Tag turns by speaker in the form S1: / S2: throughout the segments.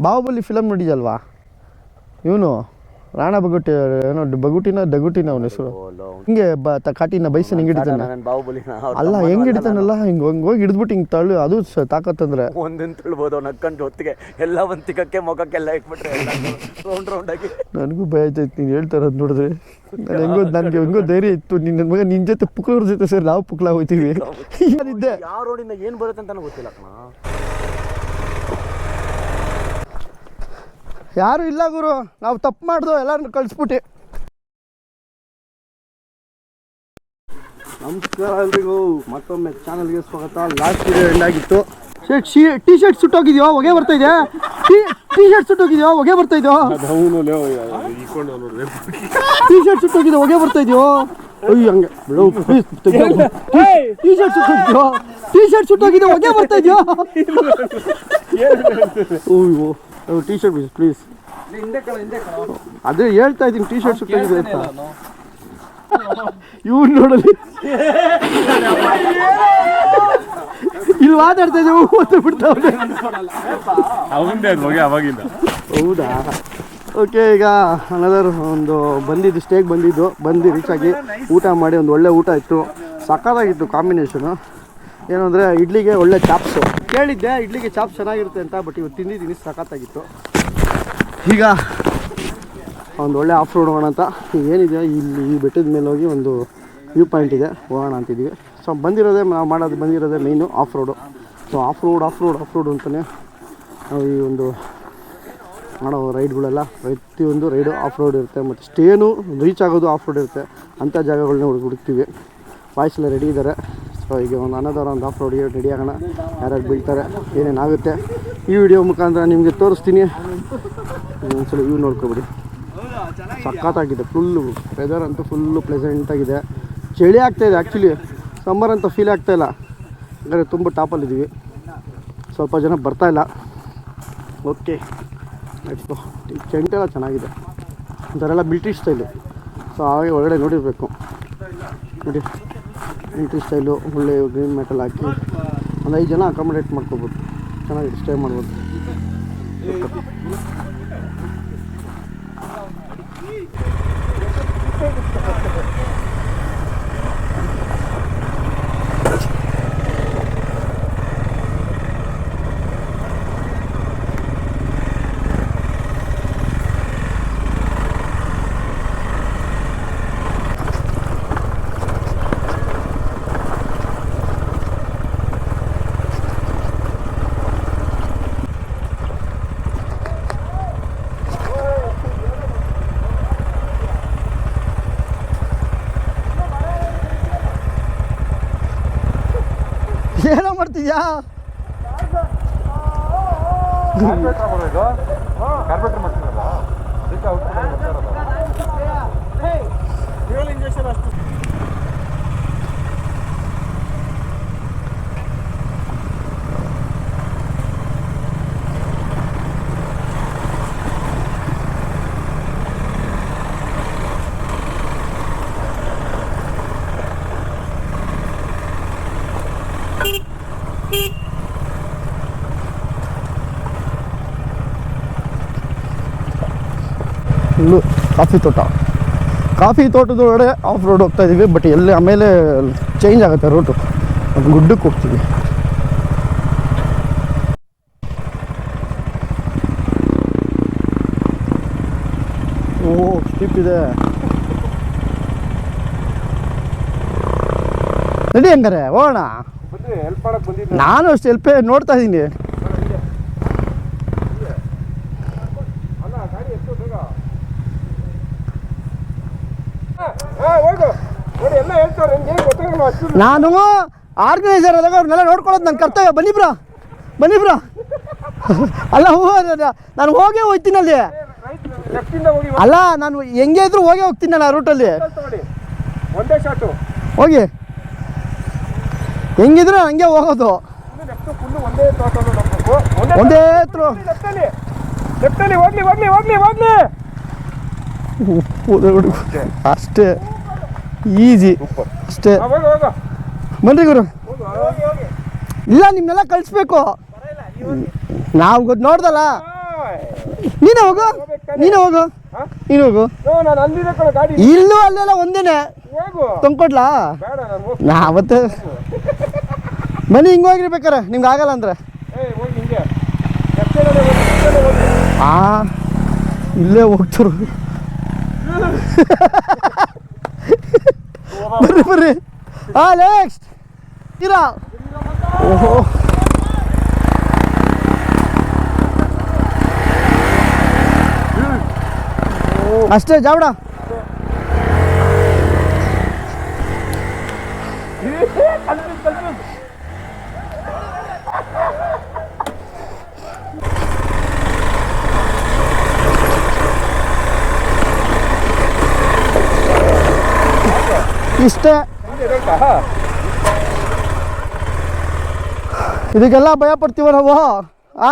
S1: Bahubali film ನೋಡಿದಲ್ವಾ ಇವನು ರಾಣ ಬಗುಟಿ ಏನೋ ಬಗುಟಿನ ದಗುಟಿನ ಅವನ ಹೆಸರು. ಹಿಂಗೆ ಬ ತ ಕಾಟಿನ ಬೈಸನ್ ಹಿಂಗೆ ಹಿಡಿತಾನೆ.
S2: ಬಾಹುಬಲಿ
S1: ಅಲ್ಲ ಹೆಂಗೆ ಹಿಡಿತಾನಲ್ಲ? ಹಿಂಗೆ ಹಂಗೆ ಹೋಗಿ ಹಿಡಿದ್ಬಿಟ್ಟು ಹಿಂಗೆ ತಳ್ಳು. ಅದು ಸ- ತಾಕತ್ತಂದ್ರೆ
S2: ಒಂದಿನ ತಿಳ್ಬೋದು ಅವ್ನು ನಕ್ಕಂಡು ಹೊತ್ತಿಗೆ ಎಲ್ಲ ಒಂದ್ ತಿಕ್ಕಕ್ಕೆ ಮೊಗಕ್ಕೆಲ್ಲ ಇಟ್ಬಿಟ್ರೆ ರೌಂಡ್ ರೌಂಡ್ ಆಗಿ.
S1: ನನಗೂ ಭಯ ಆಯ್ತಾಯ್ತು ನೀನು ಹೇಳ್ತಾ ಇರೋದು ನೋಡಿದ್ರೆ. ನಾನು ಹೆಂಗೋ ನನಗೆ ಹೆಂಗೋ ಧೈರ್ಯ ಇತ್ತು. ನಿನ್ನ ಮಗ ನಿನ್ನ ಜೊತೆ ಪುಕ್ಳವ್ರ ಜೊತೆ ಸರ್ ನಾವು ಪುಕ್ಳ ಹೋಗ್ತೀವಿ ನಾನಿದ್ದೆ
S2: ಯಾವ ರೋಡಿಂದ ಏನ್ ಬರುತ್ತೆ ಅಂತ ಗೊತ್ತಿಲ್ಲ
S1: ಯಾರು ಇಲ್ಲ ಗುರು ನಾವು ತಪ್ಪು ಮಾಡ್ದು ಎಲ್ಲರನ್ನು ಕಳಿಸ್ಬಿಟ್ಟು. ನಮಸ್ಕಾರ ಎಲ್ರಿಗೂ ಮತ್ತೊಮ್ಮೆ ಚಾನಲ್ಗೆ ಸ್ವಾಗತ. ಲಾಸ್ಟ್ ವಿಡಿಯೋ ಎಂಡ್ ಆಗಿತ್ತು. ಶರ್ಟ್ ಶೀ ಟಿ ಶರ್ಟ್ ಸುಟ್ಟೋಗಿದ್ಯೋ? ಹೊಗೆ ಬರ್ತಾ ಇದೆ ಟಿ ಟಿ ಶರ್ಟ್ ಸುಟ್ಟೋಗಿದ್ಯೋ? ಹೊಗೆ ಬರ್ತಾ ಇದೆಯೋ? ಟಿ ಶರ್ಟ್ ಸುಟ್ಟೋಗಿದೆ ಹೊಗೆ ಬರ್ತಾ ಇದೆಯೋ? ಅಯ್ಯ ಹಂಗೆ. ಬಿಡು ಪ್ಲೀಸ್ ಟಿ ಶರ್ಟ್ ಸುಟ್ಟೋಗಿದ್ಯೋ? ಟಿ ಶರ್ಟ್ ಸುಟ್ಟೋಗಿದ್ಯೋ? ಹೊಗೆ ಬರ್ತಾ ಇದೆಯೋ? ಅಯ್ಯೋ. ಟಿ ಶರ್ಟ್ ಪ್ಲೀಸ್ ಅದೇ ಹೇಳ್ತಾ ಇದ್ದೀನಿ ಟಿ ಶರ್ಟ್ ಸುಟ್ಟೋಗಿದೆ ಅಂತ. ಇವ್ನು ನೋಡಲಿ. ಇಲ್ಲಿ ಮಾತಾಡ್ತಾ ಇದ್ದೀವಿ ಓದ್ತಾ ಬಿಡ್ತಾವೆ
S3: ಅವಂದೇ ಹೊಗೆ ಅವಾಗಿಂದ?
S1: ಹೌದಾ? ಓಕೆ ಈಗ ಅನದರ್ ಒಂದು ಬಂದಿದ್ದು ಸ್ಟೇಗೆ ಬಂದಿದ್ದು. ಬಂದು ರೀಚ್ ಆಗಿ ಊಟ ಮಾಡಿ ಒಂದು ಒಳ್ಳೆ ಊಟ ಇತ್ತು. ಸಕ್ಕತ್ತಾಗಿತ್ತು ಕಾಂಬಿನೇಷನು ಏನು ಅಂದರೆ ಇಡ್ಲಿಗೆ ಒಳ್ಳೆ ಚಾಪ್ಸು ಕೇಳಿದ್ದೆ, ಇಡ್ಲಿಗೆ ಚಾಪ್ ಚೆನ್ನಾಗಿರುತ್ತೆ ಅಂತ ಬಟ್ ಇವತ್ತು ತಿಂದಿದ್ದೀನಿ ಸಖತ್ತಾಗಿತ್ತು. ಈಗ ಒಂದು ಒಳ್ಳೆ ಆಫ್ ರೋಡ್ ಹೋಗೋಣ ಅಂತ. ಏನಿದೆ, ಇಲ್ಲಿ ಈ ಬೆಟ್ಟದ ಮೇಲೆ ಹೋಗಿ ಒಂದು ವ್ಯೂ ಪಾಯಿಂಟ್ ಇದೆ, ಹೋಗೋಣ ಅಂತಿದ್ದೀವಿ. ಸೊ ಬಂದಿರೋದೇ, ನಾವು ಮಾಡೋದು ಬಂದಿರೋದೇ main off road so off road off road off road ಅಂತಲೇ ನಾವು ಈ ಒಂದು ಮಾಡೋ ರೈಡ್ಗಳೆಲ್ಲ, ಪ್ರತಿಯೊಂದು ರೈಡು ಆಫ್ ರೋಡ್ ಇರುತ್ತೆ. ಮತ್ತು ಸ್ಟೇನು ರೀಚ್ ಆಗೋದು ಆಫ್ ರೋಡ್ ಇರುತ್ತೆ. ಅಂಥ ಜಾಗಗಳನ್ನ ಹುಡುಕ್ ಹುಡುಕ್ತೀವಿ. ಬಾಯ್ಸ್ ಎಲ್ಲ ರೆಡಿ ಇದ್ದಾರೆ. ಸೊ, ಈಗ ಒಂದು ಅನ್ನೋದವ್ರ ಒಂದು ಆಫ್ ರೋಡ್ಗೆ ರೆಡಿ ಆಗೋಣ. ಯಾರ್ಯಾರು ಬೀಳ್ತಾರೆ ಏನೇನಾಗುತ್ತೆ ಈ ವಿಡಿಯೋ ಮುಖಾಂತರ ನಿಮಗೆ ತೋರಿಸ್ತೀನಿ. ಒಂದ್ಸಲ ವ್ಯೂ ನೋಡ್ಕೊಬಿಡಿ. ಸಖತ್ತಾಗಿದೆ ಫುಲ್ಲು ವೆದರ್ ಅಂತೂ ಫುಲ್ಲು ಪ್ಲೆಸೆಂಟಾಗಿದೆ ಚಳಿ ಆಗ್ತಾಯಿದೆ ಆ್ಯಕ್ಚುಲಿ ಸಮ್ಮರ್ ಅಂತ ಫೀಲ್ ಆಗ್ತಾಯಿಲ್ಲ ಅಂದರೆ ತುಂಬ ಟಾಪಲ್ಲಿದ್ದೀವಿ ಸ್ವಲ್ಪ ಜನ ಬರ್ತಾ ಇಲ್ಲ. ಓಕೆ ನೆಕ್ಸ್ಟು ಟೆಂಟ್ ಎಲ್ಲ ಚೆನ್ನಾಗಿದೆ. ಒಂಥರ ಬ್ರಿಟಿಷ್ ಸ್ಟೈಲು ಸೊ ಹಾಗೆ ಒಳಗಡೆ ನೋಡಿರಬೇಕು. ನೋಡಿ. ಬ್ರಿಟಿಷ್ ಸ್ಟೈಲು ಒಳ್ಳೆ ಗ್ರೀನ್ ಮೆಟಲ್ ಹಾಕಿ ಒಂದು ಐದು ಜನ ಅಕಾಮಡೇಟ್ ಮಾಡ್ಕೋಬೋದು. ಚೆನ್ನಾಗಿ ಸ್ಟೇ ಮಾಡ್ಬೋದು. ಏನೋ ಮಾಡ್ತಿದ್ಯಾ ಇಲ್ಲೂ ಕಾಫಿ ತೋಟ ಕಾಫಿ ತೋಟದೊಳಗಡೆ ಆಫ್ ರೋಡ್ ಹೋಗ್ತಾ ಇದ್ದೀವಿ ಬಟ್ ಎಲ್ಲಿ ಆಮೇಲೆ ಚೇಂಜ್ ಆಗುತ್ತೆ ರೂಟು ಅದು ಗುಡ್ಡಕ್ಕೆ ಹೋಗ್ತೀವಿ ಓ ಸ್ಟಿಪ್ ಇದೆ ನಡಿ ಹಂಗಾರೆ ಹೋಗೋಣ
S3: ಹೆಲ್ಪ್ ಮಾಡಕ್ ಬಂದಿದ್ದೆ
S1: ನಾನು ಅಷ್ಟು ಹೆಲ್ಪೇ ನೋಡ್ತಾ ಇದ್ದೀನಿ. ನಾನು ಆರ್ಗನೈಸರ್ ಆದಾಗ ಅವ್ರನ್ನೆಲ್ಲ ನೋಡ್ಕೊಳ್ಳೋದು ನನ್ನ ಕರ್ತವ್ಯ. ಬನ್ನಿ ಬ್ರಾ. ಬನ್ನಿ ಬ್ರಾ. ಅಲ್ಲ ಹೂ ನಾನು ಹೋಗೇ ಹೋಗ್ತೀನಿ ಅಲ್ಲಿ. ಅಲ್ಲ ನಾನು ಹೆಂಗೆ ಇದ್ರು ಹೋಗೇ ಹೋಗ್ತೀನಿ ನಾನು ಆ ರೂಟಲ್ಲಿ
S3: ಒಂದೇ ಶಾಟು
S1: ಹೋಗಿ. ಹೆಂಗಿದ್ರು ಹಂಗೆ ಹೋಗೋದು.
S3: ಒಂದೇ ಲೆಫ್ಟಲ್ಲಿ ಹೋಗ್ಲಿ ಹೋಗ್ಲಿ ಹೋಗ್ಲಿ ಹೋಗ್ಲಿ.
S1: ಅಷ್ಟೇ. ಈಸಿ. ಅಷ್ಟೇ. ಬನ್ರಿ ಗುರು. ಇಲ್ಲ ನಿಮ್ನೆಲ್ಲ ಕಳಿಸ್ಬೇಕು. ನಾವು ಗೊತ್ತು ನೋಡ್ದಲ್ಲ. ನೀನೇ ಹೋಗು. ನೀನೇ ಹೋಗು? ನೀನು ಹೋಗು. ಇಲ್ಲೂ ಅಲ್ಲೆಲ್ಲ ಒಂದೇನೆ. ತಂದ್ಕೊಡ್ಲಾ? ನಾ ಅವತ್ತು ಮನೆ ಹಿಂಗೆ ಹೋಗ್ರಿ ಬೇಕಾರೆ. ನಿಮ್ಗೆ ಆಗಲ್ಲ ಅಂದ್ರೆ. ಆ ಇಲ್ಲೇ ಹೋಗ್ತರು. ಬರ್ರಿ ಬರ್ರಿ. ಹಾ ನೆಕ್ಸ್ಟ್ ಇರಾ. ಓಹೋ. ಅಷ್ಟೇ ಜಾವಡ. ಇಷ್ಟೇ.
S3: ಹಿಂಗೆ ಬೇಕಾ
S1: ಇದಕ್ಕೆಲ್ಲ ಭಯ ಪಡ್ತೀವ ನಾವು ಆ?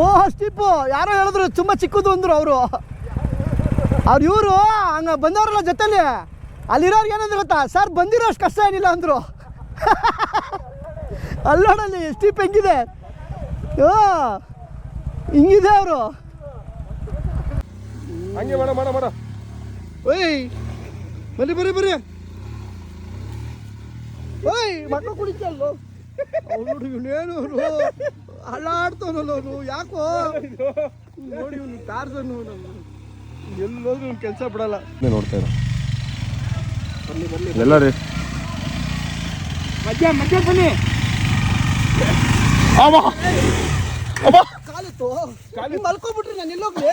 S1: ಓ ಸ್ಟಿಪ್ಪು ಯಾರೋ ಹೇಳಿದ್ರು ತುಂಬ ಚಿಕ್ಕದು ಅಂದ್ರು ಅವರು. ಅವ್ರು ಇವರು ಹಂಗೆ ಬಂದವರಲ್ಲ ಜೊತೆಲಿ. ಅಲ್ಲಿರೋರ್ಗೆ ಏನಂದ್ರೆ ಗೊತ್ತಾ? ಸರ್ ಬಂದಿರೋ ಅಷ್ಟು ಕಷ್ಟ ಏನಿಲ್ಲ ಅಂದರು. ಅಲ್ಲೋಡಲ್ಲಿ ಸ್ಟಿಪ್ ಹೆಂಗಿದೆ? ಓ ಹಿಂಗಿದೆ ಅವರು.
S3: ಹಂಗೆ ಮಾಡ ಮಾಡ ಮಾಡ.
S1: ಓಯ್ ಬರ್ರಿ ಬರ್ರಿ ಬರ್ರಿ ಓಯ್ ಮಕ್ಕಳು ಕುಡಿತಲ್ಲೋ ಅವನು ಇವನೇನು ಅಲ್ಲಾಡ್ತಾನಲ್ಲ ಅವನು ಯಾಕೋ? ನೋಡಿ ಇವನು ಕಾರ್ಸನ್ನು ಎಲ್ಲೋದ್ರೂ ಇವ್ನು ಕೆಲಸ ಬಿಡಲ್ಲ.
S4: ನೋಡ್ತಾ ಇರೋ. ಎಲ್ಲ ರೀ
S3: ಮಧ್ಯ ಮಧ್ಯ ಬನ್ನಿ.
S1: ಕಾಲಿತ್ತು. ಕಾಲಿ ಮಲ್ಕೊಂಡ್ಬಿಟ್ರಿ ನಾನು ಎಲ್ಲೋಗ್ಲಿ?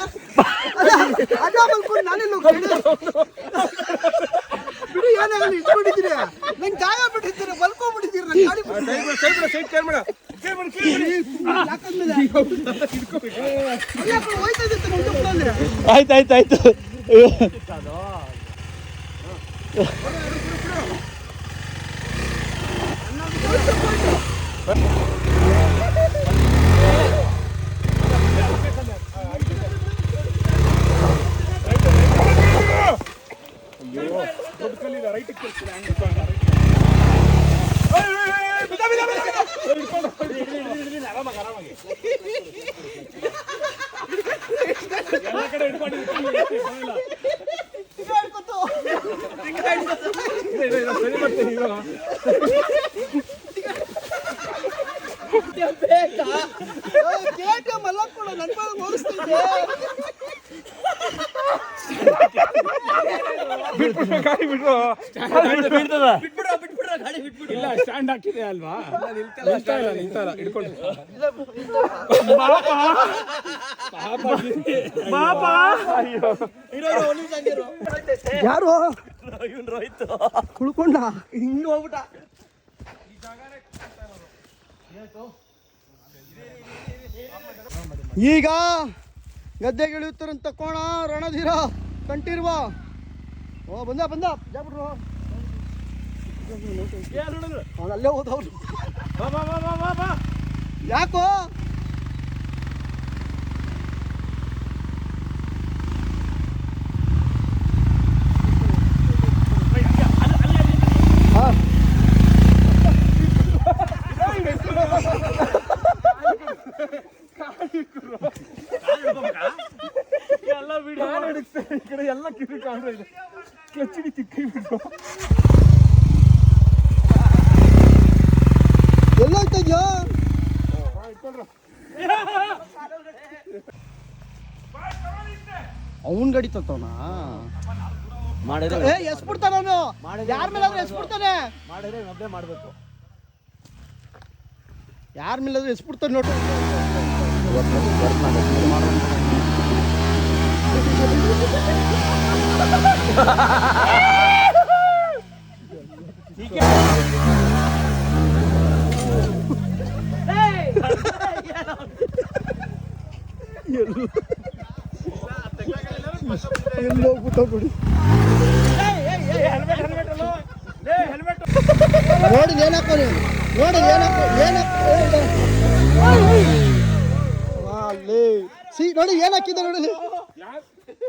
S1: ಅಜಾ ಅದ ಮಲ್ಕೊಂಡು ನಾನೆಲ್ಲೋಗ್ಲಿ ಬಿಡಿ ಏನಾಗಲಿ ಇಟ್ಕೊಂಡಿದ್ದೀರಿ ನಂಗೆ ಜಾಗ ಬಿಟ್ಟಿದ್ದೀರಿ ಮಲ್ಕೊಂಡ್ಬಿಟ್ಟಿದ್ದೀರಿ ನನ್ನ ಗಾಡಿ.
S3: ಸೈಡ್ ಆಯ್ತು ಸೈಡ್ ಕೇರ್ ಮಾಡ ಕೇರ್ ಮಾಡ ಕೇರ್ ಮಾಡ
S1: ಯಾಕಂದ್ರೆ ಅಲ್ಲ, ಕಣೋ, ಹೋಯ್ತಾ ಇದ್ದಿತ್ತು ನಮ್ಮ ಹುಡುಗ್ರಲ್ಲಿ.
S4: ಆಯ್ತು ಆಯ್ತು ಆಯ್ತು
S1: ಬೇಕಾ? ಏ, KTM ಅಲ್ಲ ಕಣೋ, ನನ್ ಮೇಲೆ ಓಡಿಸ್ತಿದ್ದೆ. ಯಾರು
S2: ಇವನ್ ರೋಹಿತ್
S1: ಕುಳ್ಕೊಂಡ ಹಿಂಗೆ ಹೋಗ್ಬಿಟ್ಟ ಈಗ ಗದ್ದೆಗೆ ಇಳಿಯುತ್ತಾರಂತ ಕೋಣ ರಣಧೀರ ಕಂಠೀರ್ವ ಓ ಬಂದ ಬಂದ. ಜಾಬಿಟ್ರು ಅಲ್ಲೇ ಹೋದವ್ರು ಯಾಕೋ ಹಾ
S3: ಈ ಕಡೆ ಎಲ್ಲ ಕಿವಿ ಕಾಣ್ತಾ ಇದೆ ಕ್ಲಚ್ ಹಿಡಿ ತಿಕ್ಕಿ ಬಿಡು
S1: ಎಲ್ಲೋಯ್ತಾ ಇದೆಯೋ ಅವನ್ ಗಡಿ ತತ್ತವನ?
S2: ಮಾಡಿದ್ರೆ
S1: ಏ ಎಸ್ ಬಿಡ್ತಾನ ಅವನು. ಯಾರ ಮೇಲಾದ್ರೂ ಎಸ್ ಬಿಡ್ತಾನೆ
S2: ಮಾಡಿದ್ರೆ ಇನ್ನೊಬ್ಬೇ ಮಾಡಬೇಕು.
S1: ಯಾರ ಮೇಲಾದ್ರೂ ಎಸ್ ಬಿಡ್ತಾನೆ ನೋಡಿ ನೋಡಿ ಸಿ, ನೋಡಿ, ಏನ್ ಹಾಕಿದ್ದೆ ನೋಡಿ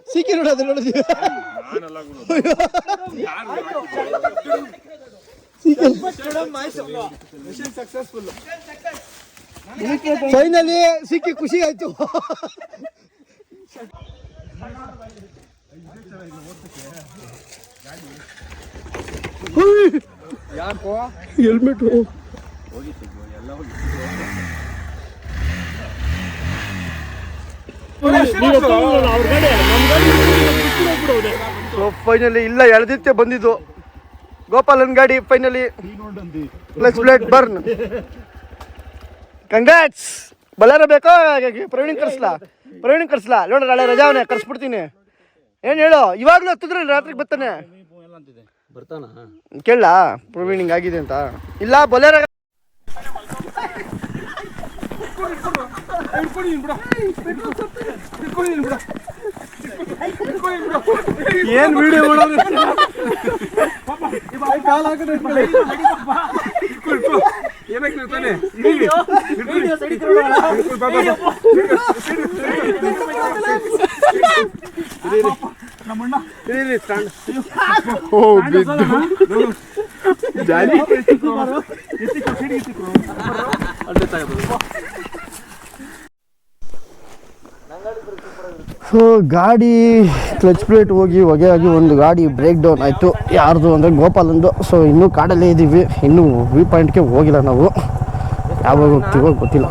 S1: ಸಿಕ್ಕಿ ನೋಡಿ ಅದು ನೋಡಿ ಫೈನಲಿ ಸಿಕ್ಕಿ ಖುಷಿ ಆಯ್ತು. ಹೆಲ್ಮೆಟ್ ಫೈನಲಿ ಇಲ್ಲ ಎಳ್ದಿತ್ತೆ ಬಂದಿದ್ದು. ಗೋಪಾಲನ್ ಗಾಡಿ finally plus plate burn congrats ಬಲ್ಲಾರ ಬೇಕೋ? ಪ್ರವೀಣ್ ಕರ್ಸ್ಲಾ? ಪ್ರವೀಣ್ ಕರ್ಸ್ಲಾ? ನೋಡ್ರಿ ನಾಳೆ ರಜಾವನೆ ಕರ್ಸ್ಬಿಡ್ತೀನಿ. ಏನು ಹೇಳು? ಇವಾಗಲೂ ಹತ್ತಿದ್ರೆ ರಾತ್ರಿಗೆ ಬರ್ತಾನೆ.
S2: ಬರ್ತಾನ?
S1: ಕೇಳ ಪ್ರವೀಣ್ ಹಿಂಗ್ ಆಗಿದೆ ಅಂತ. ಇಲ್ಲ ಬೊಲೇರ ಏನ್ ವಿಡಿಯೋ ಮಾಡೋದು?
S3: ಏನಕ್ಕೆ ತಾನೆ
S1: ಓ ಬಿದ್ದು. ಜಾಲಿ. ಸೊ ಗಾಡಿ ಕ್ಲಚ್ ಪ್ಲೇಟ್ ಹೋಗಿ ಹೊಗೆ ಆಗಿ ಒಂದು ಗಾಡಿ ಬ್ರೇಕ್ ಡೌನ್ ಆಯಿತು. ಯಾರ್ದು ಅಂದರೆ ಗೋಪಾಲಂದು. ಸೊ ಇನ್ನೂ ಕಾಡಲ್ಲೇ ಇದ್ದೀವಿ ಇನ್ನೂ ವ್ಯೂ ಪಾಯಿಂಟ್ಗೆ ಹೋಗಿಲ್ಲ ನಾವು. ಯಾವಾಗ ಹೋಗ್ತೀವೋ ಗೊತ್ತಿಲ್ಲ.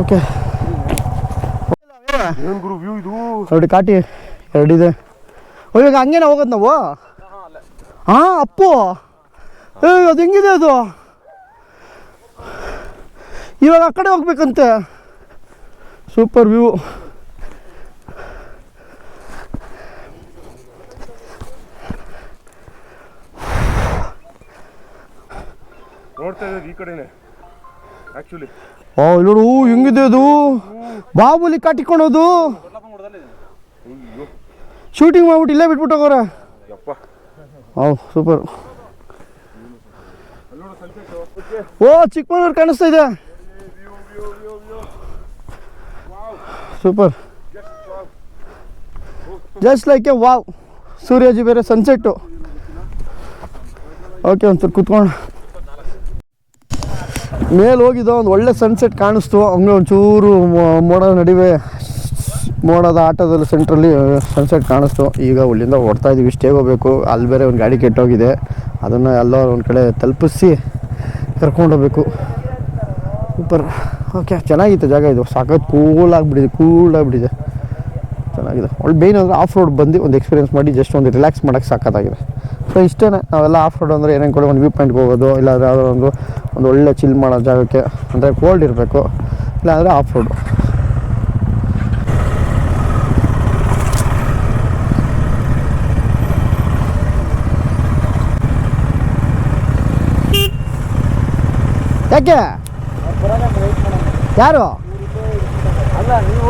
S1: ಓಕೆ ನೋಡಿ ಕಾಟಿ ಎರಡಿದೆ. ಓ, ಇವಾಗ ಹಂಗೇನ ಹೋಗೋದು ನಾವು? ಹಾಂ ಅಪ್ಪು. ಏ ಅದು ಹೆಂಗಿದೆ ಅದು? ಇವಾಗ ಆ ಕಡೆ ಹೋಗ್ಬೇಕಂತೆ. ಸೂಪರ್ ವ್ಯೂ
S3: ನೋಡ್ತಾ ಇರೋದು ಈ ಕಡೆನೆ ಆಕ್ಚುಲಿ
S1: ಓ ಇಲ್ಲಿ ನೋಡು ಹೆಂಗಿದೆ ಅದು? ಬಾಬುಲಿ ಕಾಟಿಕೊಳೋದು ಶೂಟಿಂಗ್ ಮಾಡ್ಬಿಟ್ಟು ಇಲ್ಲೇ ಬಿಟ್ಬಿಟ್ಟು ಹೋಗೋರೆ. ಓ ಸೂಪರ್ ಓ ಚಿಕ್ಕಮಗಳೂರು ಕಾಣಿಸ್ತಾ ಇದೆ. Super just like a wow Suryaji ಬೇರೆ ಸನ್ಸೆಟ್ಟು ಓಕೆ ಒಂಚೂರು ಕುತ್ಕೊಂಡು ಮೇಲೆ ಹೋಗಿದ್ದೋ ಒಂದು ಒಳ್ಳೆ ಸನ್ಸೆಟ್ ಕಾಣಿಸ್ತು. ಹಂಗೆ ಒಂಚೂರು ಮೋಡ ನಡಿವೆ ಮೋಡದ ಆಟೋದಲ್ಲಿ ಸೆಂಟ್ರಲ್ಲಿ ಸನ್ಸೆಟ್ ಕಾಣಿಸ್ತು. ಈಗ ಅಲ್ಲಿಂದ ಹೊಡ್ತಾ ಇದ್ದೀವಿ ಇಷ್ಟೇ ಹೋಗಬೇಕು. ಅಲ್ಲಿ ಬೇರೆ ಒಂದು ಗಾಡಿ ಕೆಟ್ಟೋಗಿದೆ. ಅದನ್ನು ಎಲ್ಲೋ ಒಂದು ಕಡೆ ತಲುಪಿಸಿ ಕರ್ಕೊಂಡೋಗ್ಬೇಕು ಸೂಪರ್. ಓಕೆ ಚೆನ್ನಾಗಿತ್ತು ಜಾಗ ಇದು. ಸಾಕತ್ತು ಕೂಲ್ ಆಗಿಬಿಟ್ಟಿದೆ. ಕೂಲ್ ಆಗಿಬಿಟ್ಟಿದೆ. ಚೆನ್ನಾಗಿದೆ. ಒಳ್ಳೆ ಮೇಯ್ನ್ ಅಂದರೆ ಆಫ್ ರೋಡ್ ಬಂದು ಒಂದು ಎಕ್ಸ್ಪೀರಿಯನ್ಸ್ ಮಾಡಿ ಜಸ್ಟ್ ಒಂದು ರಿಲ್ಯಾಕ್ಸ್ ಮಾಡೋಕ್ಕೆ ಸಾಕತ್ತಾಗಿದೆ ಸೊ ಇಷ್ಟೇ ನಾವೆಲ್ಲ ಆಫ್ ರೋಡ್ ಅಂದರೆ ಏನೇನು ಕೂಡ ಒಂದು ವ್ಯೂ ಪಾಯಿಂಟ್ಗೆ ಹೋಗೋದು ಇಲ್ಲಾಂದರೆ ಯಾವುದೋ ಒಂದು ಒಂದು ಒಳ್ಳೆ ಚಿಲ್ ಮಾಡೋ ಜಾಗಕ್ಕೆ ಅಂದರೆ ಕೋಲ್ಡ್ ಇರಬೇಕು. ಇಲ್ಲಾಂದರೆ ಆಫ್ ರೋಡ್ ಯಾಕೆ? ಯಾರು?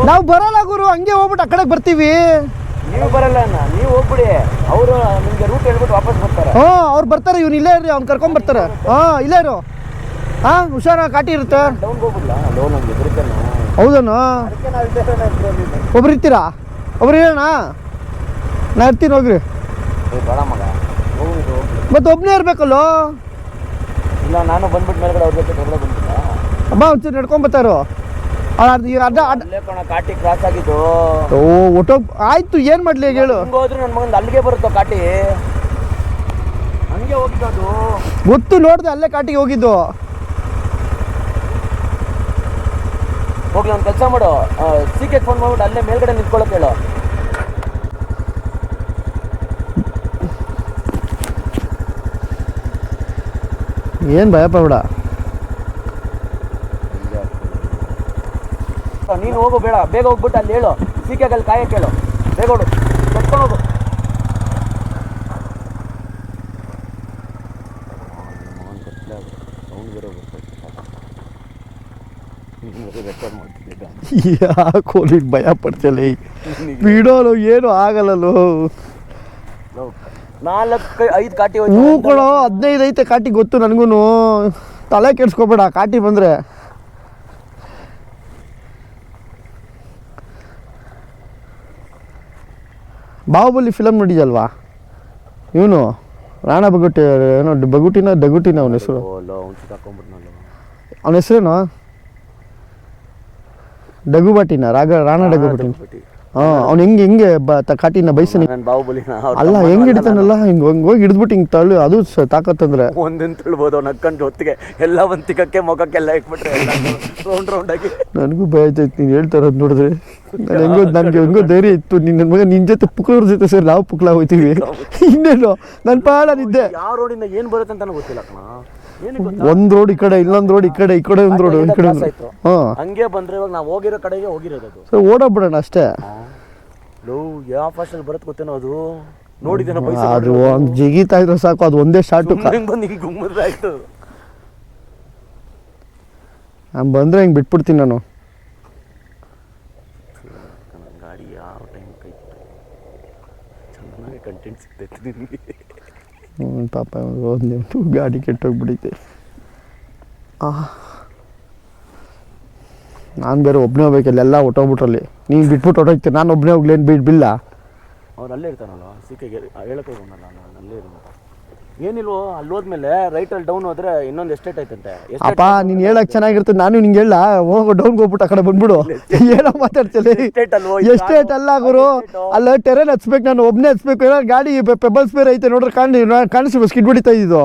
S2: ನಾವು
S1: ಬರಲ್ಲ ಗುರು ಹಂಗೆ ಹೋಗ್ಬಿಟ್ಟು ಆ ಕಡೆಗೆ ಬರ್ತೀವಿ.
S2: ನೀವು ಬರಲ್ಲ ಅಣ್ಣ. ನೀವು ಹೋಗ್ಬಿಡಿ. ಅವರು ನಿಮಗೆ ರೂಟ್ ಹೇಳ್ಬಿಟ್ಟು ವಾಪಸ್ ಬರ್ತಾರೆ.
S1: ಹ್ಞೂ ಅವ್ರು ಬರ್ತಾರೆ ಇವ್ನು ಇಲ್ಲೇ ಇರ್ರಿ ಅವ್ನು ಕರ್ಕೊಂಡ್ ಬರ್ತಾರೆ. ಹಾಂ ಇಲ್ಲೇ ಇರು. ಹಾಂ ಹುಷಾರ ಕಾಟಿ ಇರುತ್ತೆ.
S2: ಡೌನ್ ಹೋಗ್ಬಿಡ್ಲಾ. ಡೌನ್ ನಮ್ಗೆ ಎದುರುತ್ತೇನೆ
S1: ಹೌದನು ಒಬ್ರು ಇರ್ತೀರಾ? ಒಬ್ರು ಇರೋಣ ನಾ ಇರ್ತೀನಿ ಹೋಗ್ರಿ.
S2: ಬೇಡ ಮಗ. ಹೋಗ್ಬಿಟ್ಟು
S1: ಮತ್ತೆ ಒಬ್ಬನೇ ಇರ್ಬೇಕಲ್ಲೋ?
S2: ಇಲ್ಲ ನಾನು ಬಂದ್ಬಿಟ್ಟು ಮೇಲ್ಗಡೆ ಅವ್ರ ಜೊತೆ ಹೊರಗಡೆ ಬಂದಿಲ್ಲ
S1: ಅಮ್ಮ ಒಂಚೂರು ನಡ್ಕೊಂಡ್ ಅರ್ಧ ಈಗ ಅಡ್ಡ ಅಡ್ಡ
S2: ಅಲ್ಲೇ ಕಣ ಕಾಟಿ ಕ್ರಾಸ್ ಆಗಿದ್ದು.
S1: ಓ ಒಟ್ಟೋಗ್ ಆಯ್ತು ಏನು ಮಾಡ್ಲಿ ಈಗ ಹೇಳು?
S2: ಹಿಂಗ್ ಹೋದ್ರೆ ನನ್ನ ಮಗಂದು ಅಲ್ಲಿಗೆ ಬರುತ್ತೋ ಕಾಟಿ? ಹಂಗೆ ಹೋಗಿದ್ದು
S1: ಗೊತ್ತು ನೋಡ್ದೆ ಅಲ್ಲೇ ಕಾಟಿಗೆ ಹೋಗಿದ್ದು.
S2: ಹೋಗ್ಲಿ ಒಂದು ಕೆಲಸ ಮಾಡು. ಸೀಕೆ ಫೋನ್ ಮಾಡ್ಬಿಟ್ಟು ಅಲ್ಲೇ ಮೇಲ್ಗಡೆ ನಿಂತ್ಕೊಳ್ಳೋಕೆ ಹೇಳು.
S1: ಏನು ಭಯ ಪಡಬೇಡ
S2: ನೀನು ಹೋಗು ಬೇಡ. ಬೇಗ ಹೋಗ್ಬಿಟ್ಟು ಅಲ್ಲಿ ಹೇಳು. ಸೀಕೆಗಲ್ಲಿ ಕಾಯಕ್ಕೆ ಹೇಳು. ಬೇಗ ಹೋಗು ಕಟ್ಕೊಂಡು ಹೋಗು.
S1: ಯಾಕೋ ನೀನು ಭಯ ಪಡ್ತಿಲ್ಲ ಬಿಡೋಲು ಏನು ಆಗಲ್ಲಲ್ಲೋ?
S2: ನಾಲ್ಕು ಐದು ಕಾಟಿ
S1: ಹೂ ಕೊಡೋ ಹದಿನೈದು ಐತೆ ಕಾಟಿ ಗೊತ್ತು ನನಗೂ ತಲೆ ಕೆಡ್ಸ್ಕೊಬೇಡ ಕಾಟಿ ಬಂದರೆ. ಬಾಹುಬಲಿ ಫಿಲಮ್ ನೋಡಿದಲ್ವಾ ಇವನು? ರಾಣಾ ಬಗುಟಿ ಏನೋ ಬಗುಟಿನ ದಗುಟಿನ ಅವನ ಹೆಸರು?
S2: ಅವನ
S1: ಹೆಸರೇನು? ಡಗುಬಾಟಿನ? ರಾಗ ರಾಣ ಡಗುಬಾಟಿನ? ಹಾಂ ಅವ್ನು ಹೆಂಗೆ ಹೆಂಗೆ ಬ ತ ಕಾಟಿನ ಬೈಸನಿ
S2: ನನ್ನ ಬಾಹುಬಲಿನ ಅವ್ರ
S1: ಅಲ್ಲ ಹೆಂಗೆ ಹಿಡಿತಾನಲ್ಲ? ಹಿಂಗೆ ಹಂಗೆ ಹೋಗಿ ಹಿಡಿದ್ಬಿಟ್ಟು ಹಿಂಗೆ ತಳ್ಳು. ಅದು ಸ- ತಾಕತ್ತಂದ್ರೆ.
S2: ಒಂದಿನ ತಿಳ್ಬೋದು ಅವ್ನು ನಕ್ಕಂಡು ಹೊತ್ತಿಗೆ ಎಲ್ಲ ಒಂದು ತಿಕ್ಕಕ್ಕೆ ಮೊಗಕ್ಕೆಲ್ಲ ಇಟ್ಬಿಟ್ರೆ ಎಲ್ಲ ರೌಂಡ್ ರೌಂಡ್ ಆಗಿ.
S1: ನನಗೂ ಭಯ ಆಯ್ತು ನೀನು ಹೇಳ್ತಾ ಇರೋದು ನೋಡಿದ್ರೆ. ನಾನು ಹೆಂಗೋ ನನಗೆ ಹೆಂಗೋ ಧೈರ್ಯ ಇತ್ತು. ನಿನ್ನ ಮಗ ನಿನ್ನ ಜೊತೆ ಪುಕ್ಳವ್ರ ಜೊತೆ ಸರ್ ನಾವು ಪುಕ್ಲ ಹೋಗ್ತೀವಿ ಇನ್ನೇನು? ನನ್ನ ಪಾಡನಿದ್ದೆ
S2: ಯಾವ ರೋಡಿಂದ ಏನ್ ಬರುತ್ತೆ ಅಂತ ಗೊತ್ತಿಲ್ಲ ಕಣ.
S1: ಒಂದು ರೋಡ್ ಈ ಕಡೆ ಇನ್ನೊಂದು ರೋಡ್ ಈ ಕಡೆ ಈ ಕಡೆ ಒಂದು ರೋಡ್ ಈ ಕಡೆ
S2: ಒಂದ್
S1: ಹಾಂ.
S2: ಹಂಗೆ ಬಂದ್ರೆ ಇವಾಗ ನಾವು ಹೋಗಿರೋ ಕಡೆಗೆ ಹೋಗಿರೋದು ಅದು.
S1: ಸರ್ ಓಡೋಗ್ಬಿಡೋಣ ಅಷ್ಟೇ.
S2: ಲೋ ಯಾವ ಫಾಸ್ಟಲ್ಲಿ ಬರುತ್ತೆ ಗೊತ್ತೇನೋ ಅದು? ನೋಡಿದ್ದೇನೋ
S1: ಅದು ಒಂದು ಜಿಗಿತಾ ಇದ್ರೆ ಸಾಕು ಅದು ಒಂದೇ ಶಾರ್ಟು
S2: ಹೆಂಗ್ ಬಂದು ಹಿಂಗೆ ಗುಮ್ಮದ್ರೆ ಆಯ್ತು.
S1: ನಾನು ಬಂದ್ರೆ ಹಿಂಗೆ ಬಿಟ್ಬಿಡ್ತೀನಿ ನಾನು.
S2: ಗಾಡಿ ಯಾವ ಟೈಮ್ ಕೈ ಚೆನ್ನಾಗಿ ಕಂಟೆಂಟ್ ಸಿಗ್ತೈತೆ ನಿನಗೆ.
S1: ಹ್ಞೂ ಪಾಪ ಒಂದು ಗಾಡಿ ಕೆಟ್ಟೋಗ್ಬಿಡೈತೆ ನಾನು ಬೇರೆ ಒಬ್ಬನೇ ಹೋಗ್ಬೇಕು, ಅಲ್ಲೆಲ್ಲ ಹೊಟ್ಟೋಗ್ಬಿಟ್ರಲ್ಲಿ ನೀನು ಬಿಟ್ಬಿಟ್ಟು ಹೊಟ್ಟೋಗ್ತೀನಿ ನಾನು ಒಬ್ಬನೇ ಹೋಗ್ಲೇನು ಬಿಡ್ ಬಿಲ್ಲ?
S2: ಅವ್ರು ಅಲ್ಲೇ ಇರ್ತಾನಲ್ಲ ಸಿಕ್ಕಿಗೆ ಹೇಳಕ್ಕೆ ಹೋಗೋಣ ನಾನು ಅಲ್ಲೇ ಇರೋದು ಏನಿಲ್ವೋ ಅಲ್ಲಿ ಹೋದ್ಮೇಲೆ ರೈಟಲ್ಲಿ ಡೌನ್ ಹೋದ್ರೆ ಇನ್ನೊಂದು ಎಸ್ಟೇಟ್ ಐತಂತೆ.
S1: ಅಪ್ಪ ನೀನು ಹೇಳಕ್ ಚೆನ್ನಾಗಿರ್ತದೆ ನಾನು ನಿಂಗೆ ಹೇಳ ಹೋಗೋ ಡೌನ್ ಹೋಗ್ಬಿಟ್ಟು ಆ ಕಡೆ ಬಂದ್ಬಿಡು. ಏನೋ ಮಾತಾಡ್ತಿಲ್ಲ
S2: ಎಸ್ಟೇಟ್
S1: ಅಲ್ಲ ಗುರು. ಅಲ್ಲ ಟೆರೇನ್ ಹಚ್ಬೇಕು ನಾನು ಒಬ್ಬನೇ ಹಚ್ಬೇಕು ಏನೋ ಗಾಡಿ ಪೆಬಲ್ಸ್ ಬೇರೆ ಐತೆ ನೋಡ್ರಿ ಕಾಣಿ ಕಾಣಿಸ್ಬೇಕು ಸ್ಕಿಡ್ ಹೊಡಿತಾ ಇದ್ದು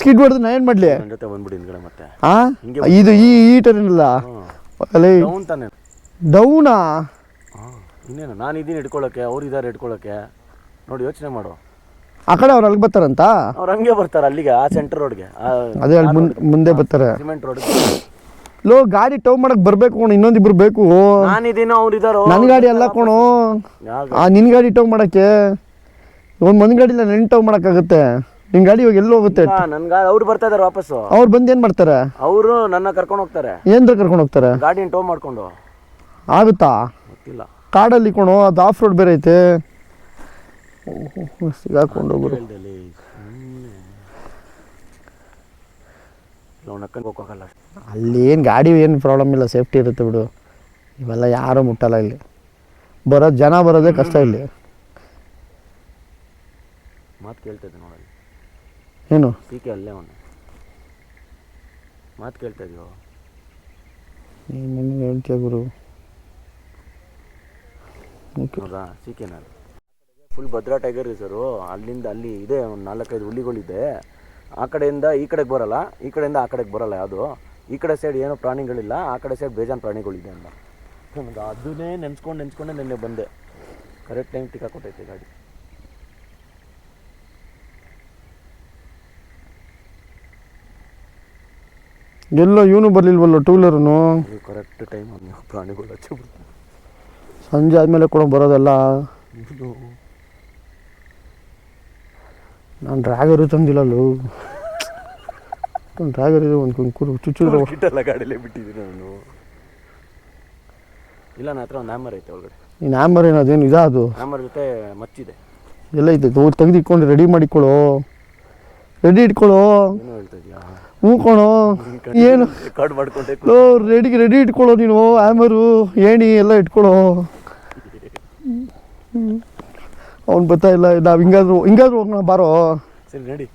S1: ಸ್ಕಿಡ್ ಹೊಡೆದು ನಾನು ಏನು ಮಾಡಲಿ?
S2: ಜೊತೆ ಬಂದ್ಬಿಡಿ ಹಿಂದ್ಗಡೆ ಮತ್ತೆ.
S1: ಇದು ಈ ಈ ಟೆರೇನ್ ಅಲ್ಲ? ಅಲ್ಲ
S2: ಡೌನ್ ತಾನೆ.
S1: ಡೌನಾ
S2: ಇನ್ನೇನು? ನಾನು ಇದೀನಿ ಇಟ್ಕೊಳ್ಳೋಕೆ ಅವ್ರು ಇದ್ದಾರೆ ಇಟ್ಕೊಳ್ಳೋಕೆ ನೋಡಿ ಯೋಚನೆ ಮಾಡು.
S1: ಆ ಕಡೆ ಅವ್ರು ಅಲ್ಲಿಗೆ ಬರ್ತಾರಂತ?
S2: ಅವ್ರು ಹಂಗೆ ಬರ್ತಾರೆ ಅಲ್ಲಿಗೆ ಆ ಸೆಂಟರ್ ರೋಡ್ಗೆ
S1: ಅದೇ ಅಲ್ಲಿ ಮುಂದೆ ಮುಂದೆ ಬರ್ತಾರೆ.
S2: ಸಿಮೆಂಟ್ ರೋಡ್
S1: ಲೋ ಗಾಡಿ ಟವ್ ಮಾಡಕ್ ಬರ್ಬೇಕು ಕಣೋ ಇನ್ನೊಂದಿಬ್ರು ಬೇಕು.
S2: ನಾನಿದ್ದೀನೋ ಅವ್ರು ಇದ್ದಾರೋ
S1: ನನ್ನ ಗಾಡಿ ಎಲ್ಲ ಕಣೋ. ಆ ನಿನ್ನ ಗಾಡಿ ಟವ್ ಮಾಡಕ್ಕೆ? ಒಂದು ಒಂದ್ ಗಾಡಿ ಇಲ್ಲ ನೆನ್ ಟವ್ ಮಾಡಕ್ಕಾಗುತ್ತೆ. ನಿನ್ ಗಾಡಿ ಇವಾಗ ಎಲ್ಲಿ ಹೋಗುತ್ತೆ?
S2: ನನ್ಗ ಅವ್ರು ಬರ್ತಾ ಇದಾರೆ ವಾಪಸ್ಸು
S1: ಅವ್ರು ಬಂದು ಏನು ಮಾಡ್ತಾರೆ?
S2: ಅವರು ನನ್ನ ಕರ್ಕೊಂಡು ಹೋಗ್ತಾರೆ.
S1: ಏನ್ರ ಕರ್ಕೊಂಡು ಹೋಗ್ತಾರೆ?
S2: ಗಾಡಿನ ಟೌ ಮಾಡ್ಕೊಂಡು.
S1: ಆಗುತ್ತಾ?
S2: ಗೊತ್ತಿಲ್ಲ.
S1: ಕಾಡಲ್ಲಿ ಕಣೋ ಅದು ಆಫ್ ರೋಡ್ ಬೇರೆ ಐತೆ. ಓಹೋ, ಸಿಗಾಕೊಂಡು ಹೋಗ್ರು
S2: ಹೇಳ್ದಲ್ಲಿ ನಾವು ನಕ್ಕಂಗೆ ಹೋಗೋಕ್ಕಲ್ಲ
S1: ಅಲ್ಲಿ ಏನು ಗಾಡಿ ಏನು ಪ್ರಾಬ್ಲಮ್ ಇಲ್ಲ ಸೇಫ್ಟಿ ಇರುತ್ತೆ ಬಿಡು. ಇವೆಲ್ಲ ಯಾರೂ ಮುಟ್ಟಲ್ಲ ಇಲ್ಲಿ. ಬರೋದು ಜನ ಬರೋದೇ ಕಷ್ಟ ಇಲ್ಲಿ.
S2: ಮಾತು ಕೇಳ್ತಾ ನೋಡಿ
S1: ಏನು?
S2: ಸೀಕೆ ಅಲ್ಲೇ ಅವನು. ಮಾತು ಕೇಳ್ತಾ ಇದೀವೋ
S1: ನೀನು ಹೇಳ್ತೀಯ ಗುರು?
S2: ಹೌದಾ? ಸಿ ಕೆ ನಾನು ಫುಲ್ ಭದ್ರಾ ಟೈಗರ್ ರಿಸರ್ವ್ ಅಲ್ಲಿಂದ ಅಲ್ಲಿ ಇದೆ ಒಂದು ನಾಲ್ಕೈದು ಹುಲಿಗಳಿದೆ ಆ ಕಡೆಯಿಂದ ಈ ಕಡೆಗೆ ಬರಲ್ಲ ಈ ಕಡೆಯಿಂದ ಆ ಕಡೆಗೆ ಬರಲ್ಲ ಯಾವುದು. ಈ ಕಡೆ ಸೈಡ್ ಏನೋ ಪ್ರಾಣಿಗಳಿಲ್ಲ ಆ ಕಡೆ ಸೈಡ್ ಬೇಜಾನ್ ಪ್ರಾಣಿಗಳಿದೆ ಅಂತ. ನನಗೆ ಅದನ್ನೇ ನೆನ್ಸ್ಕೊಂಡು ನೆನ್ಸ್ಕೊಂಡೆ ನಿನ್ನೆ ಬಂದೆ. ಕರೆಕ್ಟ್ ಟೈಮ್ ಟಿಕಾ ಕೊಟ್ಟೈತೆ ಗಾಡಿ.
S1: ಎಲ್ಲೋ ಇವನು ಬರಲಿಲ್ವಲ್ಲ ಟೂ ವೀಲರ್ನು
S2: ಕರೆಕ್ಟ್ ಟೈಮ್ ಪ್ರಾಣಿಗಳು ಹಚ್ಚಿ
S1: ಸಂಜೆ ಆದಮೇಲೆ ಕೂಡ ಬರೋದಲ್ಲ? ನಾನು ಡ್ರ್ಯಾಗರು ತಂದಿಲ್ಲಲ್ಲೂ. ಒಂದು ಡ್ರಾಗರ್ ಇದೆ ಒಂದು ಕುಂಕುರು ಚುಚ್ಚಿದ್ರೆ
S2: ಕಿಟ್ಟಲ್ಲ ಗಾಡಿಲೇ ಬಿಟ್ಟಿದ್ದೀನಿ ನಾನು. ಇಲ್ಲ ನನ್ನ ಹತ್ರ ಒಂದು ಹ್ಯಾಮರ್ ಐತೆ ಒಳಗಡೆ.
S1: ನೀನು ಹ್ಯಾಮರ್ ಏನದೇನು ಇದಾ ಅದು?
S2: ಹ್ಯಾಮರ್ ಜೊತೆ ಮಚ್ಚಿದೆ.
S1: ಎಲ್ಲ ಇದೆ ಐತೆ ತೆಗೆದು ಇಟ್ಕೊಂಡು ರೆಡಿ ಮಾಡಿಕೊಳ್ಳೋ. ರೆಡಿ ಇಟ್ಕೊಳ್ಳೋ.
S2: ಹೂಕೋಣೋ.
S1: ಹ್ಞೂ ಏನು?
S2: ಕಟ್ ಮಾಡ್ಕೊಂಡೆ
S1: ರೆಡಿಗೆ ರೆಡಿ ಇಟ್ಕೊಳ್ಳೋ ನೀನು ಆ್ಯಮರು ಏಣಿ ಎಲ್ಲ ಇಟ್ಕೊಳ್ಳೋ. ಅವ್ನು ಬರ್ತಾ ಇಲ್ಲ ನಾವು ಹಿಂಗಾದ್ರು ಹಿಂಗಾದ್ರು ಹೋಗೋಣ ಬಾರೋ.
S2: ಸರಿ ರೆಡಿ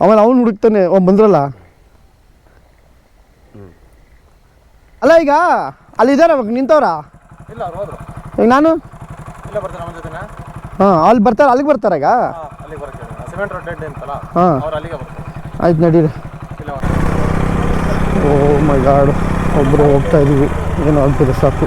S1: ಆಮೇಲೆ ಅವ್ನು ಹುಡುಕ್ತಾನೆ ಅವ್ನು ಬಂದ್ರಲ್ಲ. ಅಲ್ಲ ಈಗ ಅಲ್ಲಿ ಇದಾರ ಅವಾಗ ನಿಂತವ್ರ?
S3: ಇಲ್ಲ ಅವ್ರು ಹೋದ್ರು.
S1: ಈಗ ನಾನು?
S3: ಇಲ್ಲ ಬರ್ತಾರೆ ನಮ್ಮ ಜೊತೆನಾ.
S1: ಹಾಂ ಅಲ್ಲಿ ಬರ್ತಾರೆ ಅಲ್ಲಿಗೆ ಬರ್ತಾರೆ ಈಗ?
S3: ಅಲ್ಲಿಗೆ ಬರಕ್ಕೆ ಸಿಮೆಂಟ್ ರೋಡ್ ಡೆಡ್ ಅಂತಲ್ಲ
S1: ಹಾಂ.
S3: ಅವ್ರು ಅಲ್ಲಿಗೆ ಬರ್ತಾರೆ.
S1: ಆಯ್ತು ನಡೀರಿ.
S3: ಇಲ್ಲ
S1: ಓ ಮೈ ಗಾಡ್ ಒಬ್ಬರು ಹೋಗ್ತಾ ಇದೀವಿ. ಏನೋ ಆಗ್ತಿದೆ ಸಾಕು.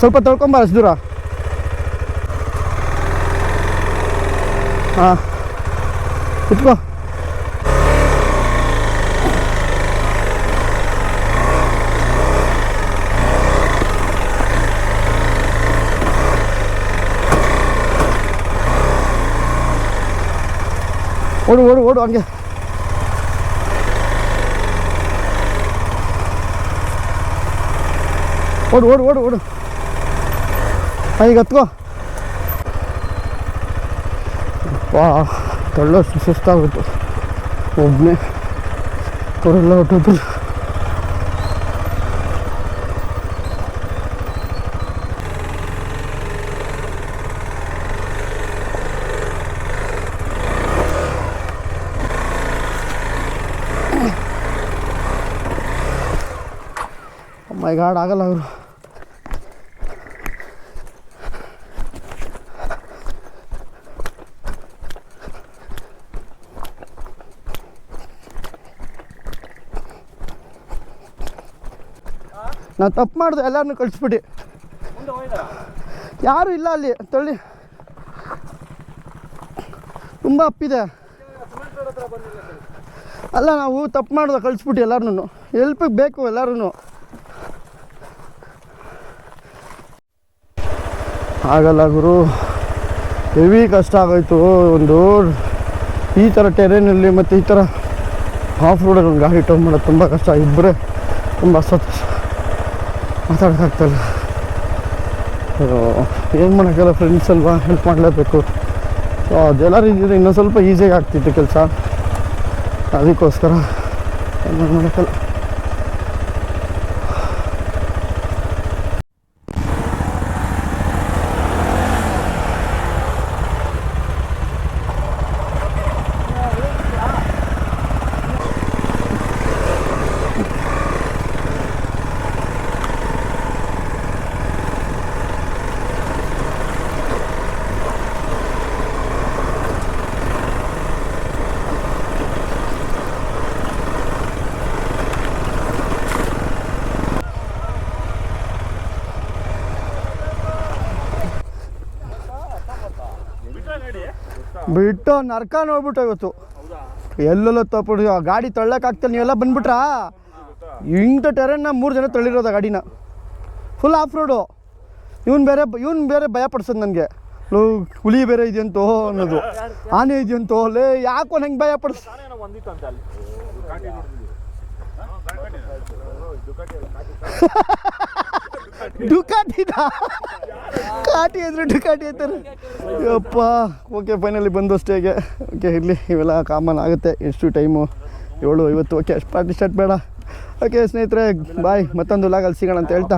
S1: ಸ್ವಲ್ಪ ತಳ್ಕೊಂಬ ಅಷ್ಟು ದೂರ ಹಾಂ ಕುತ್ಕೋ ಓಡು ಓಡು ಓಡು ಹಂಗೆ ಓಡು ಓಡು ಓಡು ಓಡು ಹಾಂ, ಈಗ ಹತ್ಕೋ ವಾ ತಳ್ಳೋಷ್ಟು ಸುಸ್ತಾಗ್ಬಿಟ್ಟು ಒಬ್ಬನೇ ಅವರೆಲ್ಲ ಹೊಟ್ಟೋದ್ರು ಮೈ ಗಾಡ್ ಆಗಲ್ಲ ಅವರು ನಾನು ತಪ್ಪು ಮಾಡಿದೆ ಎಲ್ಲರನ್ನೂ ಕಳಿಸ್ಬಿಟ್ಟು ಯಾರು ಇಲ್ಲ ಅಲ್ಲಿ, ತಳ್ಳಿ. ತುಂಬ ಅಪ್ಪಿದೆ ಅಲ್ಲ, ನಾವು ತಪ್ಪು ಮಾಡ್ದೆ ಕಳಿಸ್ಬಿಟ್ಟು ಎಲ್ಲರನ್ನೂ. ಎಲ್ಪಿಗೆ ಬೇಕು ಎಲ್ಲರೂ ಆಗಲ್ಲ ಗುರು. ಹೆವಿ ಕಷ್ಟ ಆಗೋಯ್ತು. ಒಂದು ಈ ಥರ ಟೆರೇನಲ್ಲಿ ಮತ್ತು ಈ ಥರ ಆಫ್ ರೋಡಲ್ಲಿ ಒಂದು ಗಾಡಿ ಟರ್ನ್ ಮಾಡೋದು ತುಂಬ ಕಷ್ಟ. ಇಬ್ಬರೇ ತುಂಬ ಸತ್ ಮಾತಾಡೋಕ್ಕಾಗ್ತಾಯಿಲ್ಲ ಏನು ಮಾಡೋಕ್ಕಲ್ಲ ಫ್ರೆಂಡ್ಸ್ ಅಲ್ವಾ? ಹೆಲ್ಪ್ ಮಾಡಲೇಬೇಕು. ಸೊ ಅದೆಲ್ಲ ಇದ್ದಿದ್ರೆ ಇನ್ನೂ ಸ್ವಲ್ಪ ಈಸಿಯಾಗಿ ಆಗ್ತಿತ್ತು ಕೆಲಸ. ಅದಕ್ಕೋಸ್ಕರ ಏನು ಮಾಡೋಕ್ಕಲ್ಲ ಬಿಟ್ಟು ನರ್ಕ ನೋಡ್ಬಿಟ್ಟು ಇವತ್ತು. ಎಲ್ಲೆಲ್ಲ ತಪ್ಪಿ ಗಾಡಿ ತಳ್ಳಕ್ಕಾಗ್ತಲ್ಲ ನೀವೆಲ್ಲ ಬಂದ್ಬಿಟ್ರಾ? ಇಂಥ ಟೆರನ್ನ ಮೂರು ಜನ ತಳ್ಳಿರೋದ ಗಾಡಿನ. ಫುಲ್ ಆಫ್ ರೋಡು ಇವನು ಬೇರೆ ಇವನು ಬೇರೆ ಭಯ ಪಡ್ಸೋದು ನನಗೆ. ಹುಲಿ ಬೇರೆ ಇದೆಯಂತೋ ಅನ್ನೋದು. ಆನೆ ಇದೆಯಂತೋ. ಲೇ, ಯಾಕೋ ನಂಗೆ ಭಯ ಪಡಿಸ್ ಡುಕಾಟಿದ ಕಾಟಿ ಎದ್ರು ಕಾಟಿ ಅಂತಾರೆ ಯಪ್ಪ. ಓಕೆ ಫೈನಲಿ ಬಂದು ಸ್ಟೇಗೆ ಓಕೆ ಇರಲಿ. ಇವೆಲ್ಲ ಕಾಮನ್ ಆಗುತ್ತೆ. ಎಷ್ಟು ಟೈಮು ಏಳು, ಐವತ್ತು. ಓಕೆ ಅಷ್ಟು ಪಾರ್ಟಿ ಸ್ಟಾರ್ಟ್ ಬೇಡ. ಓಕೆ ಸ್ನೇಹಿತರೆ ಬಾಯ್ ಮತ್ತೊಂದು ಲಾಗಲ್ಲಿ ಸಿಗೋಣ ಅಂತ ಹೇಳ್ತಾ.